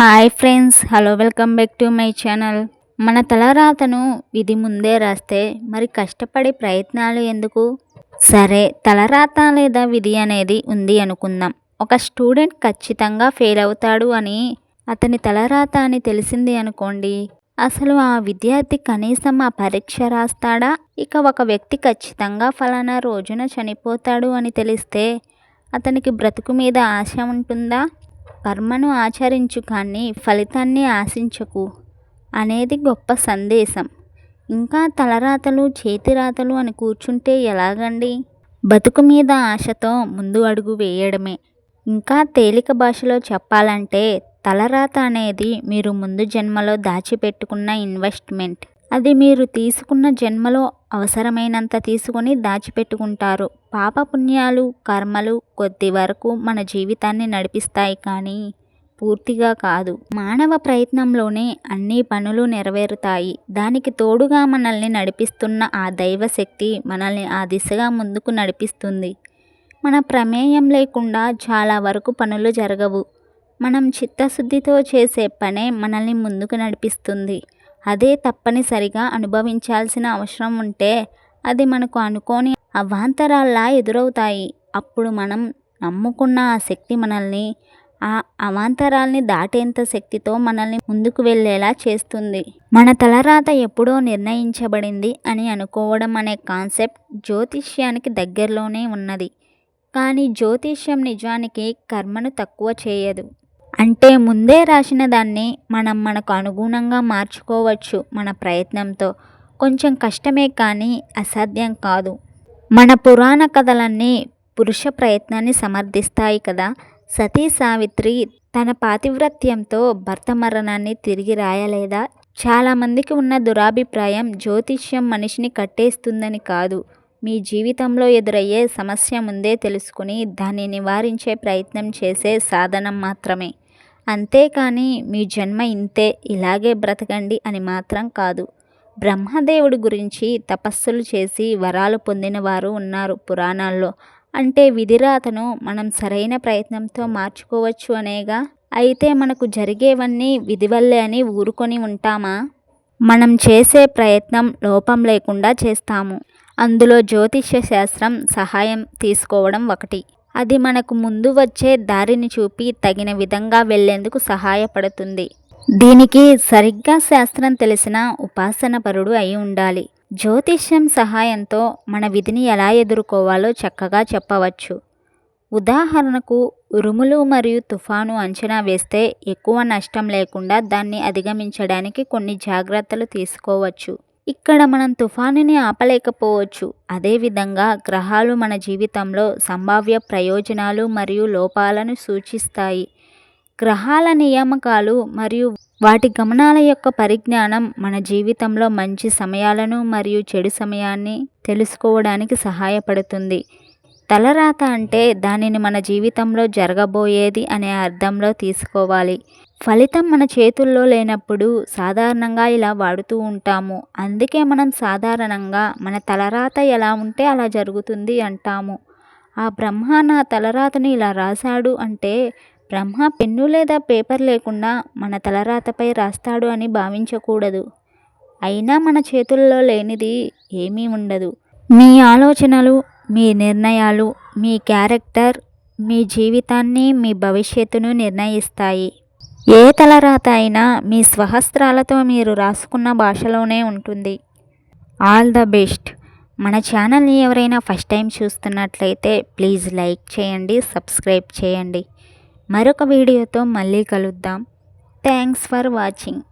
Hi friends hello welcome back to my channel. మన తలరాతను విధి ముందే రాస్తే మరి కష్టపడే ప్రయత్నాలు ఎందుకు? సరే తలరాత లేదా విధి అనేది ఉంది అనుకుందాం. ఒక స్టూడెంట్ ఖచ్చితంగా ఫెయిల్ అవుతాడు అని అతని తలరాత అని తెలిసింది అనుకోండి. అసలు ఆ విద్యార్థి కనీసం ఆ పరీక్ష రాస్తాడా? ఇక ఒక వ్యక్తి ఖచ్చితంగా ఫలానా రోజున చనిపోతాడు అని తెలిస్తే అతనికి బ్రతుకు మీద ఆశ ఉంటుందా? కర్మను ఆచరించు కానీ ఫలితాన్ని ఆశించకు అనేది గొప్ప సందేశం. ఇంకా తలరాతలు చేతిరాతలు అని కూర్చుంటే ఎలాగండి? బతుకు మీద ఆశతో ముందు అడుగు వేయడమే. ఇంకా తేలిక భాషలో చెప్పాలంటే తలరాత అనేది మీరు ముందు జన్మలో దాచిపెట్టుకున్న ఇన్వెస్ట్మెంట్ అది మీరు తీసుకున్న జన్మలో అవసరమైనంత తీసుకొని దాచిపెట్టుకుంటారు. పాపపుణ్యాలు కర్మలు కొద్ది వరకు మన జీవితాన్ని నడిపిస్తాయి కానీ పూర్తిగా కాదు. మానవ ప్రయత్నంలోనే అన్ని పనులు నెరవేరుతాయి. దానికి తోడుగా మనల్ని నడిపిస్తున్న ఆ దైవశక్తి మనల్ని ఆ దిశగా ముందుకు నడిపిస్తుంది. మన ప్రమేయం లేకుండా చాలా వరకు పనులు జరగవు. మనం చిత్తశుద్ధితో చేసే పనే మనల్ని ముందుకు నడిపిస్తుంది. అదే తప్పనిసరిగా అనుభవించాల్సిన అవసరం ఉంటే అది మనకు అనుకోని అవాంతరాల్లా ఎదురవుతాయి. అప్పుడు మనం నమ్ముకున్న ఆ శక్తి మనల్ని ఆ అవాంతరాల్ని దాటేంత శక్తితో మనల్ని ముందుకు వెళ్ళేలా చేస్తుంది. మన తలరాత ఎప్పుడో నిర్ణయించబడింది అని అనుకోవడం అనే కాన్సెప్ట్ జ్యోతిష్యానికి దగ్గరలోనే ఉన్నది. కానీ జ్యోతిష్యం నిజానికి కర్మను తక్కువ చేయదు. అంటే ముందే రాసిన దాన్ని మనం మనకు అనుగుణంగా మార్చుకోవచ్చు మన ప్రయత్నంతో. కొంచెం కష్టమే కానీ అసాధ్యం కాదు. మన పురాణ కథలన్నీ పురుష ప్రయత్నాన్ని సమర్థిస్తాయి కదా. సతీ సావిత్రి తన పాతివ్రత్యంతో భర్త మరణాన్ని తిరిగి రాయలేదా? చాలామందికి ఉన్న దురాభిప్రాయం జ్యోతిష్యం మనిషిని కట్టేస్తుందని కాదు. మీ జీవితంలో ఎదురయ్యే సమస్య ముందే తెలుసుకుని దాన్ని నివారించే ప్రయత్నం చేసే సాధనం మాత్రమే. అంతేకాని మీ జన్మ ఇంతే ఇలాగే బ్రతకండి అని మాత్రం కాదు. బ్రహ్మదేవుడి గురించి తపస్సులు చేసి వరాలు పొందిన వారు ఉన్నారు పురాణాల్లో. అంటే విధిరాతను మనం సరైన ప్రయత్నంతో మార్చుకోవచ్చు అనేగా? అయితే మనకు జరిగేవన్నీ విధి వల్లే అని ఊరుకొని ఉంటామా? మనం చేసే ప్రయత్నం లోపం లేకుండా చేస్తాము. అందులో జ్యోతిష్య శాస్త్రం సహాయం తీసుకోవడం ఒకటి. అది మనకు ముందు వచ్చే దారిని చూపి తగిన విధంగా వెళ్ళేందుకు సహాయపడుతుంది. దీనికి సరిగ్గా శాస్త్రం తెలిసిన ఉపాసన పరుడు అయి ఉండాలి. జ్యోతిష్యం సహాయంతో మన విధిని ఎలా ఎదుర్కోవాలో చక్కగా చెప్పవచ్చు. ఉదాహరణకు ఉరుములు మరియు తుఫాను అంచనా వేస్తే ఎక్కువ నష్టం లేకుండా దాన్ని అధిగమించడానికి కొన్ని జాగ్రత్తలు తీసుకోవచ్చు. ఇక్కడ మనం తుఫానుని ఆపలేకపోవచ్చు. అదేవిధంగా గ్రహాలు మన జీవితంలో సంభావ్య ప్రయోజనాలు మరియు లోపాలను సూచిస్తాయి. గ్రహాల నియామకాలు మరియు వాటి గమనాల యొక్క పరిజ్ఞానం మన జీవితంలో మంచి సమయాలను మరియు చెడు సమయాన్ని తెలుసుకోవడానికి సహాయపడుతుంది. తలరాత అంటే దానిని మన జీవితంలో జరగబోయేది అనే అర్థంలో తీసుకోవాలి. ఫలితం మన చేతుల్లో లేనప్పుడు సాధారణంగా ఇలా వాడుతూ ఉంటాము. అందుకే మనం సాధారణంగా మన తలరాత ఎలా ఉంటే అలా జరుగుతుంది అంటాము. ఆ బ్రహ్మ నా తలరాతను ఇలా రాశాడు అంటే బ్రహ్మ పెన్ను లేదా పేపర్ లేకుండా మన తలరాతపై రాస్తాడు అని భావించకూడదు. అయినా మన చేతుల్లో లేనిది ఏమీ ఉండదు. మీ ఆలోచనలు మీ నిర్ణయాలు మీ క్యారెక్టర్ మీ జీవితాన్ని మీ భవిష్యత్తును నిర్ణయిస్తాయి. ఏ తలరాత అయినా మీ స్వహస్త్రాలతో మీరు రాసుకున్న భాషలోనే ఉంటుంది. All the best. మన ఛానల్ని ఎవరైనా ఫస్ట్ టైం చూస్తున్నట్లయితే ప్లీజ్ లైక్ చేయండి సబ్స్క్రైబ్ చేయండి. మరొక వీడియోతో మళ్ళీ కలుద్దాం. Thanks for watching.